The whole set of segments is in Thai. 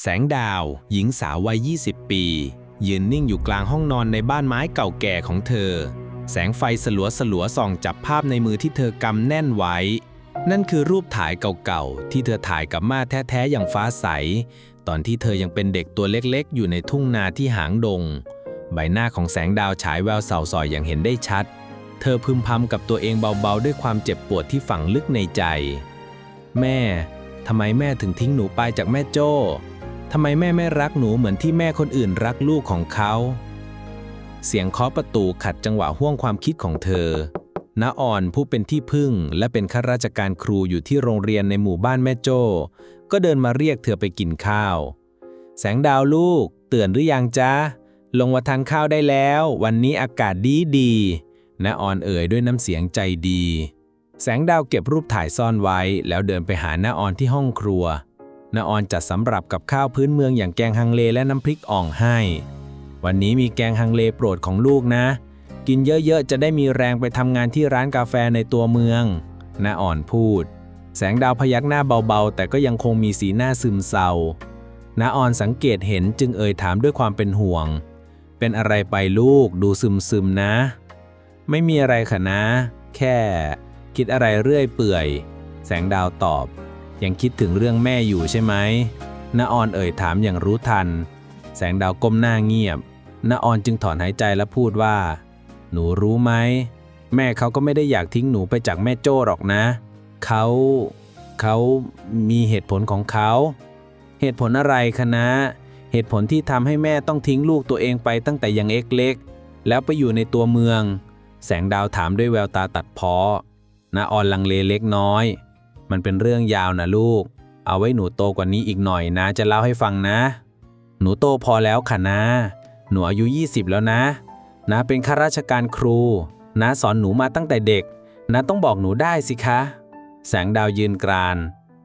แสงดาว หญิงสาววัย 20 ปี ยืนนิ่งอยู่กลางห้องนอนในบ้านไม้เก่าแก่ของเธอ แสงไฟสลัวสลัวส่องจับภาพในมือที่เธอกำแน่นไว้ นั่นคือรูปถ่ายเก่าๆ ที่เธอถ่ายกับม่าแท้ๆ อย่างฟ้าใส ตอนที่เธอยังเป็นเด็กตัวเล็กๆ อยู่ในทุ่งนาที่หางดง ใบหน้าของแสงดาวฉายแววเสาสอยอย่างเห็นได้ชัด เธอพึมพำกับตัวเองเบาๆ ด้วยความเจ็บปวดที่ฝังลึกในใจ แม่ทำไมแม่ถึงทิ้งหนูไปจากแม่โจ้ ทำไมแม่ไม่รักหนูเหมือนที่แม่คนอื่นรักลูกของเขา เสียงเคาะประตูขัดจังหวะห่วงความคิดของเธอณอ่อนผู้เป็นที่พึ่งและเป็นข้าราชการครูอยู่ที่โรงเรียนในหมู่บ้านแม่โจ้ ก็เดินมาเรียกเธอไปกินข้าว แสงดาวลูกเตื่นหรือยังจ๊ะ ลงมาทานข้าวได้แล้ว วันนี้อากาศดีดีณอ่อนเอ่ยด้วยน้ำเสียงใจดี แสงดาวเก็บรูปถ่ายซ่อนไว้ แล้วเดินไปหาน้าออนที่ห้องครัว น้าออนจัดสำหรับกับข้าวพื้นเมืองอย่างแกงฮังเลและน้ำพริกอ่องให้ วันนี้มีแกงฮังเลโปรดของลูกนะ กินเยอะๆ จะได้มีแรงไปทำงานที่ร้านกาแฟในตัวเมืองน้าอ่อนพูด แสงดาวพยักหน้าเบาๆ แต่ก็ยังคงมีสีหน้าซึมเศร้าน้าออนสังเกตเห็นจึงเอ่ยถามด้วยความเป็นห่วง เป็นอะไรไปลูกดูซึมๆนะ ไม่มีอะไรค่ะนะ แค่ คิดอะไรเรื่อยเปื่อย แสงดาวตอบ ยังคิดถึงเรื่องแม่อยู่ใช่ไหมนาออนเอ่ยถามอย่างรู้ทัน แสงดาวก้มหน้าเงียบนาออนจึงถอนหายใจและพูดว่า หนูรู้ไหม แม่เขาก็ไม่ได้อยากทิ้งหนูไปจากแม่โจ้หรอกนะ เขาเขามีเหตุผลของเขา เหตุผลอะไรคะนะ เหตุผลที่ทำให้แม่ต้องทิ้งลูกตัวเองไปตั้งแต่ยังเล็กๆ แล้วไปอยู่ในตัวเมือง แสงดาวถามด้วยแววตาตัดเพ้อนาออนลังเลเล็กน้อย มันเป็นเรื่องยาวนะลูก เอาไว้หนูโตกว่านี้อีกหน่อยนะ จะเล่าให้ฟังนะ หนูโตพอแล้วค่ะนะ หนูอายุ 20 แล้วนะ นะเป็นข้าราชการครู นะสอนหนูมาตั้งแต่เด็ก นะต้องบอกหนูได้สิคะ แสงดาวยืนกราน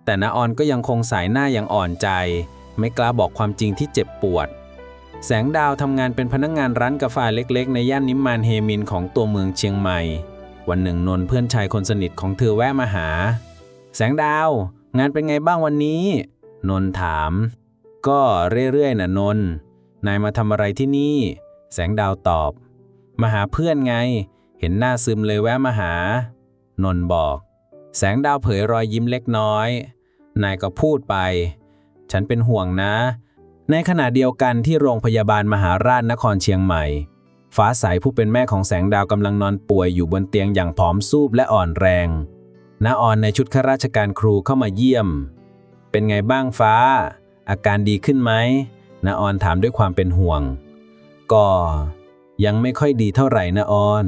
แต่นาออนก็ยังคงสายหน้าอย่างอ่อนใจ ไม่กล้าบอกความจริงที่เจ็บปวด แสงดาวทำงานเป็นพนักงานร้านกาแฟเล็กๆ ในย่านนิมมานเฮมินของตัวเมืองเชียงใหม่ วันหนึ่งนนท์เพื่อนชายคนสนิทของเธอแวะมาหา แสงดาว งานเป็นไงบ้างวันนี้ นนท์ถาม ก็เรื่อยๆนะนนท์นายมาทำอะไรที่นี่ แสงดาวตอบ มาหาเพื่อนไง เห็นหน้าซึมเลยแวะมาหา นนท์บอก แสงดาวเผยรอยยิ้มเล็กน้อย นายก็พูดไป ฉันเป็นห่วงนะ ในขณะเดียวกันที่โรงพยาบาลมหาราชนครเชียงใหม่ ฟ้าใสผู้เป็นแม่ของแสงดาวกำลังนอนป่วยอยู่บนเตียงอย่างผอมซูบและอ่อนแรง น้าออนในชุดข้าราชการครูเข้ามาเยี่ยม เป็นไงบ้างฟ้า อาการดีขึ้นไหมน้าออนถามด้วยความเป็นห่วง ก็ ยังไม่ค่อยดีเท่าไหร่นะออน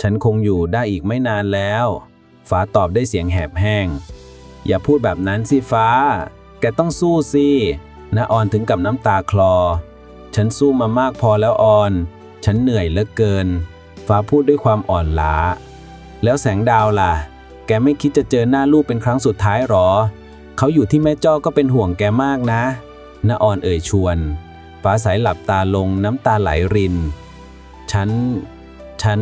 ฉันคงอยู่ได้อีกไม่นานแล้ว ฟ้าตอบได้เสียงแหบแห้ง อย่าพูดแบบนั้นสิฟ้า แกต้องสู้สิน้าออนถึงกับน้ำตาคลอ ฉันสู้มามากพอแล้วออน ฉันเหนื่อยเหลือเกิน ฟ้าพูดด้วยความอ่อนล้า แล้วแสงดาวล่ะ กไม่คิดจะเจอหน้าลูกเป็นครั้งสุดท้ายหรอ เขาอยู่ที่แม่จ้อก็เป็นห่วงแกมากนะน้าออนเอ่ยชวน ฟ้าใสหลับตาลงน้ำตาไหลริน ฉัน ฉัน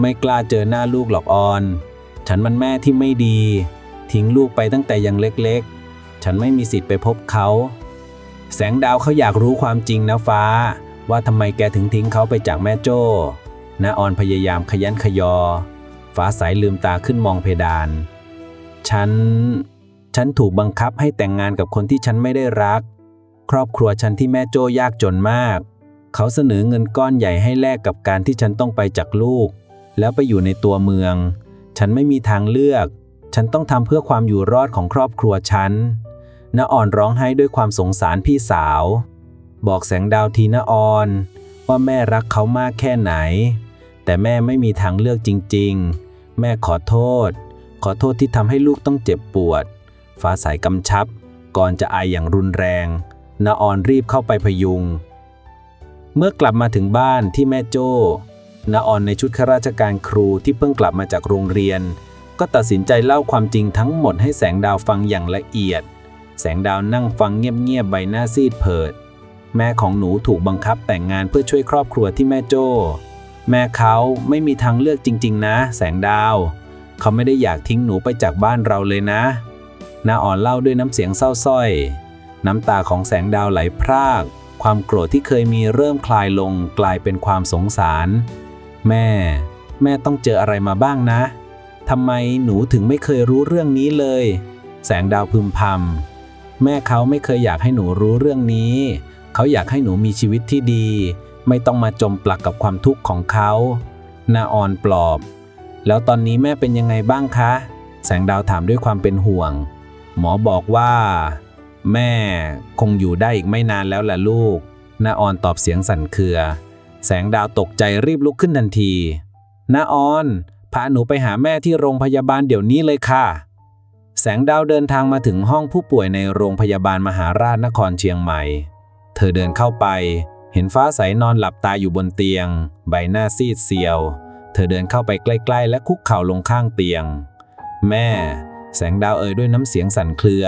ไม่กล้าเจอหน้าลูกหรอกออน ฉันมันแม่ที่ไม่ดี ทิ้งลูกไปตั้งแต่ยังเล็กๆ ฉันไม่มีสิทธิ์ไปพบเขา แสงดาวเขาอยากรู้ความจริงนะฟ้า ว่าทำไมแกถึงทิ้งเขาไปจากแม่โจ้น้าออนพยายามขยันขยอ ฟ้าใสลืมตาขึ้นมองเพดาน ฉัน ฉันถูกบังคับให้แต่งงานกับคนที่ฉันไม่ได้รัก ครอบครัวฉันที่แม่โจ้ยากจนมาก เขาเสนอเงินก้อนใหญ่ให้แลกกับการที่ฉันต้องไปจากลูก แล้วไปอยู่ในตัวเมือง ฉันไม่มีทางเลือก ฉันต้องทำเพื่อความอยู่รอดของครอบครัวฉันน้าอ่อนร้องไห้ด้วยความสงสารพี่สาว บอกแสงดาวทีน้าอ่อน ว่าแม่รักเขามากแค่ไหน แต่แม่ไม่มีทางเลือกจริง ๆ แม่ขอโทษ ขอโทษที่ทำให้ลูกต้องเจ็บปวด ฟ้าใสกำชับ ก่อนจะไออย่างรุนแรงนาอ่อนรีบเข้าไปพยุง เมื่อกลับมาถึงบ้านที่แม่โจ้นาอ่อนในชุดข้าราชการครูที่เพิ่งกลับมาจากโรงเรียน ก็ตัดสินใจเล่าความจริงทั้งหมดให้แสงดาวฟังอย่างละเอียด แสงดาวนั่งฟังเงียบๆใบหน้าซีดเผิด แม่ของหนูถูกบังคับแต่งงานเพื่อช่วยครอบครัวที่แม่โจ้ แม่เขาไม่มีทางเลือกจริง ๆ นะ แสงดาว เขาไม่ได้อยากทิ้งหนูไปจากบ้านเราเลยนะนาอ่อนเล่าด้วยน้ำเสียงเศร้าส้อย น้ำตาของแสงดาวไหลพราก ความโกรธที่เคยมีเริ่มคลายลงกลายเป็นความสงสาร แม่ แม่ต้องเจออะไรมาบ้างนะทำไมหนูถึงไม่เคยรู้เรื่องนี้เลย แสงดาวพึมพำแม่เขาไม่เคยอยากให้หนูรู้เรื่องนี้ เขาอยากให้หนูมีชีวิตที่ดี ไม่ต้องมาจมปลักกับความทุกข์ของเขานาออนปลอบ แล้วตอนนี้แม่เป็นยังไงบ้างคะ แสงดาวถามด้วยความเป็นห่วง หมอบอกว่า แม่คงอยู่ได้อีกไม่นานแล้วล่ะลูกนาออนตอบเสียงสั่นเครือ แสงดาวตกใจรีบลุกขึ้นทันทีนาออนพาหนูไปหาแม่ที่โรงพยาบาลเดี๋ยวนี้เลยค่ะ แสงดาวเดินทางมาถึงห้องผู้ป่วยในโรงพยาบาลมหาราชนครเชียงใหม่ เธอเดินเข้าไป เห็นฟ้าใสนอนหลับตาอยู่บนเตียง ใบหน้าซีดเซียว เธอเดินเข้าไปใกล้ ๆ และคุกเข่าลงข้างเตียง แม่ แสงดาวเอ่ยด้วยน้ำเสียงสั่นเครือ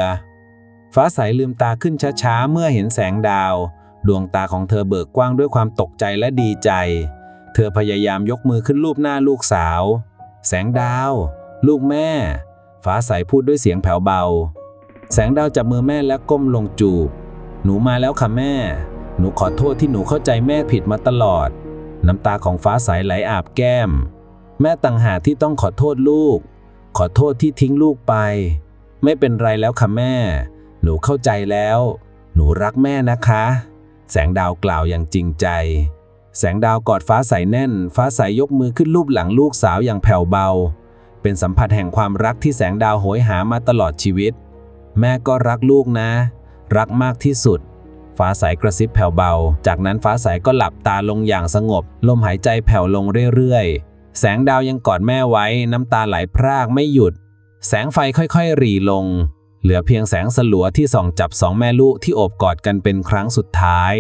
ฟ้าใสลืมตาขึ้นช้าๆ เมื่อเห็นแสงดาว ดวงตาของเธอเบิกกว้างด้วยความตกใจและดีใจ เธอพยายามยกมือขึ้นรูปหน้าลูกสาว แสงดาว ลูกแม่ ฟ้าใสพูดด้วยเสียงแผ่วเบา แสงดาวจับมือแม่และก้มลงจูบ หนูมาแล้วค่ะแม่ หนูขอโทษที่หนูเข้าใจแม่ผิดมาตลอด น้ำตาของฟ้าใสไหลอาบแก้ม แม่ต่างหากที่ต้องขอโทษลูก ขอโทษที่ทิ้งลูกไป ไม่เป็นไรแล้วค่ะแม่ หนูเข้าใจแล้ว หนูรักแม่นะคะ แสงดาวกล่าวอย่างจริงใจ แสงดาวกอดฟ้าใสแน่น ฟ้าใสยกมือขึ้นลูบหลังลูกสาวอย่างแผ่วเบา เป็นสัมผัสแห่งความรักที่แสงดาวโหยหามาตลอดชีวิต แม่ก็รักลูกนะ รักมากที่สุด ฟ้าใสกระซิบแผ่วเบา จากนั้นฟ้าใสก็หลับตาลงอย่างสงบ ลมหายใจแผ่วลงเรื่อยๆ แสงดาวยังกอดแม่ไว้ น้ำตาไหลพรากไม่หยุด แสงไฟค่อยๆ รีลง เหลือเพียงแสงสลัวที่ส่องจับสองแม่ลูกที่โอบกอดกันเป็นครั้งสุดท้าย